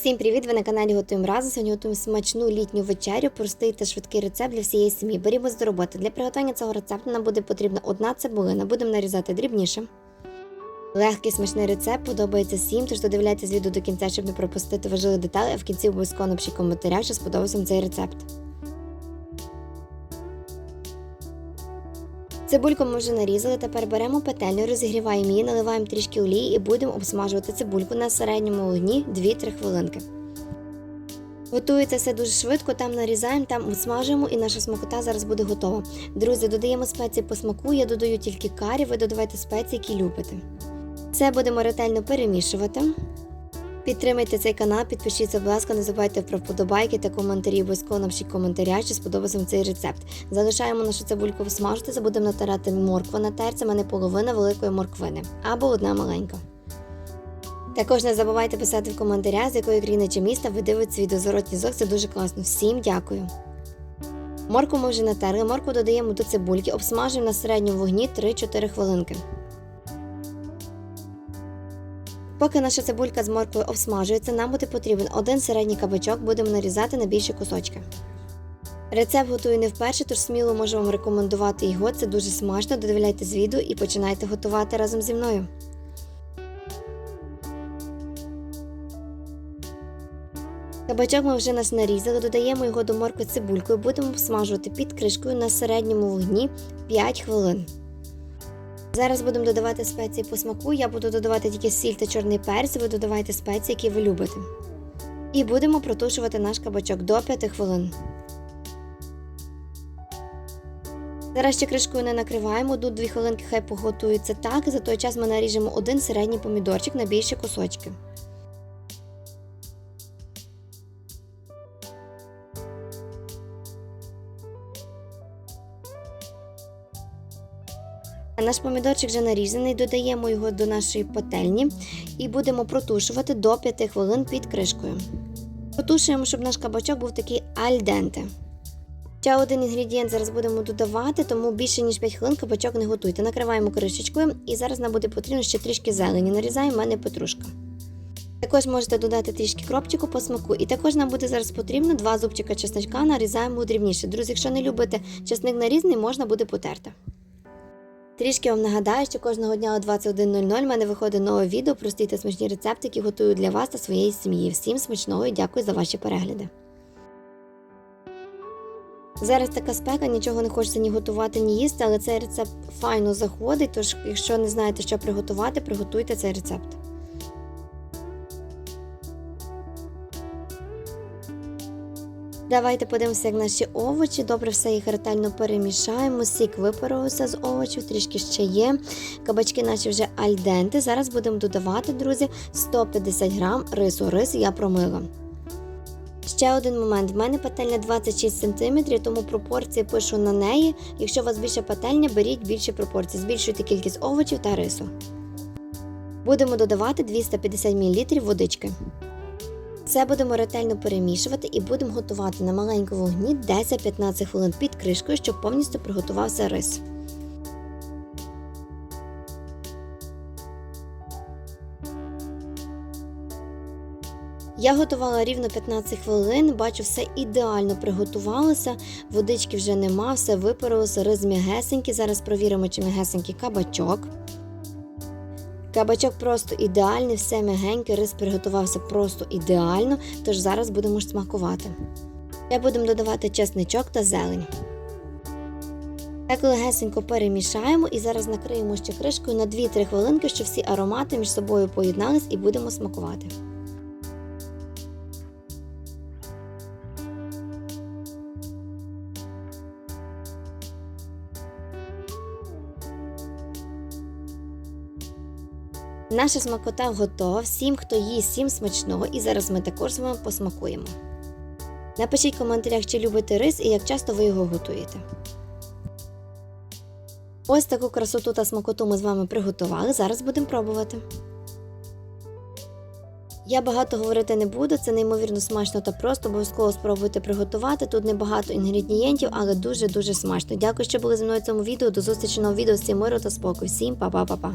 Всім привіт! Ви на каналі Готуємо разом. Сьогодні готуємо смачну літню вечерю, простий та швидкий рецепт для всієї сім'ї. Берімо до роботи. Для приготування цього рецепту нам буде потрібна одна цибулина. Будемо нарізати дрібніше. Легкий смачний рецепт подобається всім, тож додивляйтесь відео до кінця, щоб не пропустити важливі деталі, а в кінці обов'язково напишіть коментаря, що сподобався цей рецепт. Цибульку ми вже нарізали, тепер беремо петельню, розігріваємо її, наливаємо трішки олії і будемо обсмажувати цибульку на середньому вогні 2-3 хвилинки. Готується все дуже швидко, там нарізаємо, там обсмажуємо і наша смакота зараз буде готова. Друзі, додаємо спеції по смаку, я додаю тільки карі, ви додавайте спеції, які любите. Все будемо ретельно перемішувати. Підтримайте цей канал, підпишіться, будь ласка, не забувайте про вподобайки та коментарі. Обов'язково напишіть коментаря, чи сподобався вам цей рецепт. Залишаємо нашу цибульку всмажитися, будемо натирати моркву на терці, мене половина великої морквини або одна маленька. Також не забувайте писати в коментарях, з якої країни чи міста ви дивитесь відео зворотній зок, це дуже класно. Всім дякую. Морку ми вже натерли, морку додаємо до цибульки, обсмажуємо на середньому вогні 3-4 хвилинки. Поки наша цибулька з морквою обсмажується, нам буде потрібен один середній кабачок, будемо нарізати на більші кусочки. Рецепт готую не вперше, тож сміло можу вам рекомендувати його. Це дуже смачно. Додивляйтесь відео і починайте готувати разом зі мною. Кабачок ми вже нас нарізали, додаємо його до моркви цибулькою, будемо обсмажувати під кришкою на середньому вогні 5 хвилин. Зараз будемо додавати спеції по смаку. Я буду додавати тільки сіль та чорний перець, ви додавайте спеції, які ви любите. І будемо протушувати наш кабачок до 5 хвилин. Зараз ще кришкою не накриваємо, тут 2 хвилинки хай поготується так, за той час ми наріжемо один середній помідорчик на більші кусочки. Наш помідорчик вже нарізаний, додаємо його до нашої пательні і будемо протушувати до 5 хвилин під кришкою. Протушуємо, щоб наш кабачок був такий альденте. Ще один інгредієнт зараз будемо додавати, тому більше ніж 5 хвилин кабачок не готуйте. Накриваємо кришечкою і зараз нам буде потрібно ще трішки зелені. Нарізаємо в мене петрушка. Також можете додати трішки кропчику по смаку. І також нам буде зараз потрібно 2 зубчика чесночка, нарізаємо дрібніше. Друзі, якщо не любите чесник нарізаний, можна буде потерти. Трішки вам нагадаю, що кожного дня о 21.00 в мене виходить нове відео прості та смачні рецепти, які готую для вас та своєї сім'ї. Всім смачного і дякую за ваші перегляди. Зараз така спека, нічого не хочеться ні готувати, ні їсти, але цей рецепт файно заходить, тож, якщо не знаєте, що приготувати, приготуйте цей рецепт. Давайте подивимося, як наші овочі. Добре, все їх ретельно перемішаємо. Сік випаровувався з овочів, трішки ще є. Кабачки наші вже альденти. Зараз будемо додавати, друзі, 150 грам рису. Рис я промила. Ще один момент. В мене пательня 26 см, тому пропорції пишу на неї. Якщо у вас більше пательня, беріть більші пропорції. Збільшуйте кількість овочів та рису. Будемо додавати 250 мл водички. Все будемо ретельно перемішувати і будемо готувати на маленькому вогні 10-15 хвилин під кришкою, щоб повністю приготувався рис. Я готувала рівно 15 хвилин, бачу, все ідеально приготувалося, водички вже нема, все випарилося, рис м'ягесенький. Зараз провіримо, чи м'ягесенький кабачок. Кабачок просто ідеальний, все м'ягеньке, рис приготувався просто ідеально, тож зараз будемо смакувати. Я будемо додавати чесничок та зелень. Так легесенько перемішаємо і зараз накриємо ще кришкою на 2-3 хвилинки, щоб всі аромати між собою поєднались і будемо смакувати. Наша смакота готова. Всім, хто їсть, всім смачного, і зараз ми також з вами посмакуємо. Напишіть в коментарях, чи любите рис і як часто ви його готуєте. Ось таку красоту та смакоту ми з вами приготували. Зараз будемо пробувати. Я багато говорити не буду, це неймовірно смачно та просто. Обов'язково спробуйте приготувати. Тут небагато інгредієнтів, але дуже-дуже смачно. Дякую, що були зі мною в цьому відео. До зустрічі нового відео. Всім миру та спокою. Всім па-па-па-па.